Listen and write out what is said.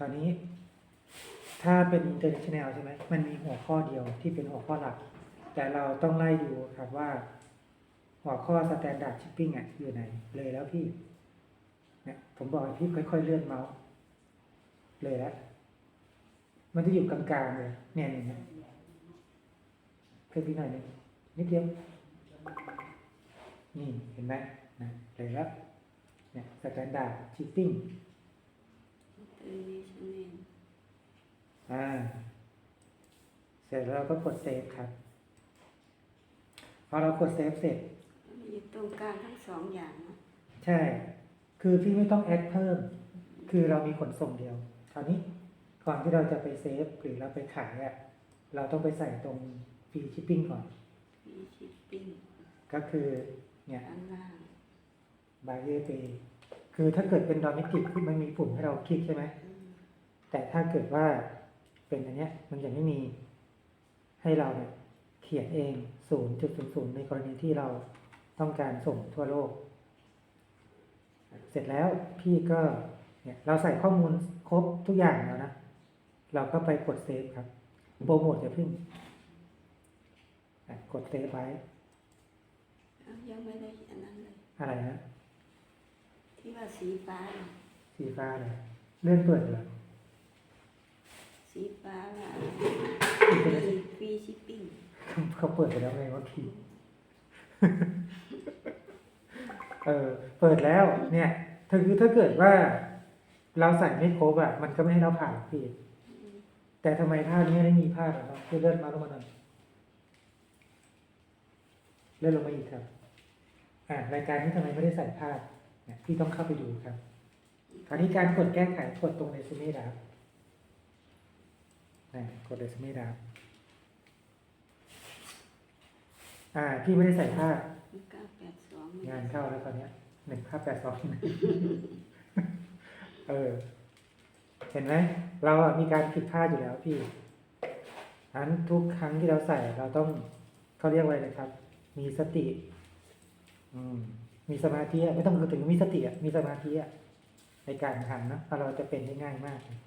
ตอนนี้ ถ้าเป็น international ใช่ไหมมันมีหัวข้อเดียวที่เป็นหัวข้อหลัก แต่เราต้องไล่ดูครับว่า หัวข้อ standard shipping อะอยู่ไหน เลยแล้วพี่เนี่ยผมบอกพี่ค่อยๆเลื่อนเมาส์ เลยแล้วมันจะอยู่กลางๆเลยเนี่ยเนี่ยเพิ่มพี่หน่อยนึงนิดเดียวนี่เห็นไหมนะเลยแล้วเนี่ย standard shipping ตัวนี้ง อ่า เสร็จแล้วเราก็กดเซฟครับ พอเรากดเซฟเสร็จมันอยู่ตรงกลางทั้งสองอย่างเนอะใช่ คือพี่ไม่ต้องแอดเพิ่ม คือเรามีขนส่งเดียวคราวนี้ก่อนที่เราจะไปเซฟหรือเราไปขายอะเราต้องไปใส่ตรงฟรีชิปปิ้งก่อนมีชิปปิ้งก็คือเนี่ยด้านล่างบายเอเป คือถ้าเกิดเป็นดอมิติกมันมีปุ่มให้เราคลิกใช่ไหมอืมแต่ถ้าเกิดว่าเป็นอันเนี้ยมันยังไม่มีให้เราเนี่ยเขียนเอง 0.00 ในกรณีที่เราต้องการส่งทั่วโลก เสร็จแล้วพี่ก็เนี่ยเราใส่ข้อมูลครบทุกอย่างแล้วนะ เราก็ไปกดเซฟครับโปรโมทอย่าเพึ่งอะกดเซฟไว้เอ้ายังไม่ได้อันนั้นเลย อะไรนะ ที่ว่าสีฟ้าน่ะสีฟ้าเลยเลื่อนเปิดเหรอสีฟ้าว่าอีกฟเป็นรีฟรีชิปปิ้งเขาเปิดไปแล้วไงว่าพี่เออ เปิดแล้ว เนี่ยถ้าคือถ้าเกิดว่า เราใส่ไม่ครบอะ มันก็ไม่ให้เราผ่านพี่ แต่ทำไมภาพนี้ไม่มีภาพอะเนาะคือเลื่อนมาลงมาหน่อยเลื่อนลงมาอีกครับ อ่ารายการนี้ทำไมไม่ได้ใส่ภาพเนี่ยพี่ต้องเข้าไปดูครับคราวนี้การกดแก้ไขกดตรงเรซูเม่ดับนะกดเรซูเม่ดับอ่าพี่ไม่ได้ใส่ภาพเก้าแปดสองงานเข้าแล้วตอนเนี้ยหนึ่งภาพแปดสองเออ เห็นไหม เราอะมีการผิดพลาดอยู่แล้วพี่อันทุกครั้งที่เราใส่เราต้องเขาเรียกว่าอะไรนะครับ มีสติ อืม มีสมาธิไม่ต้องถึงมีสติมีสมาธิในการทำนะเราะเราจะเป็นได้ง่ายมากเลย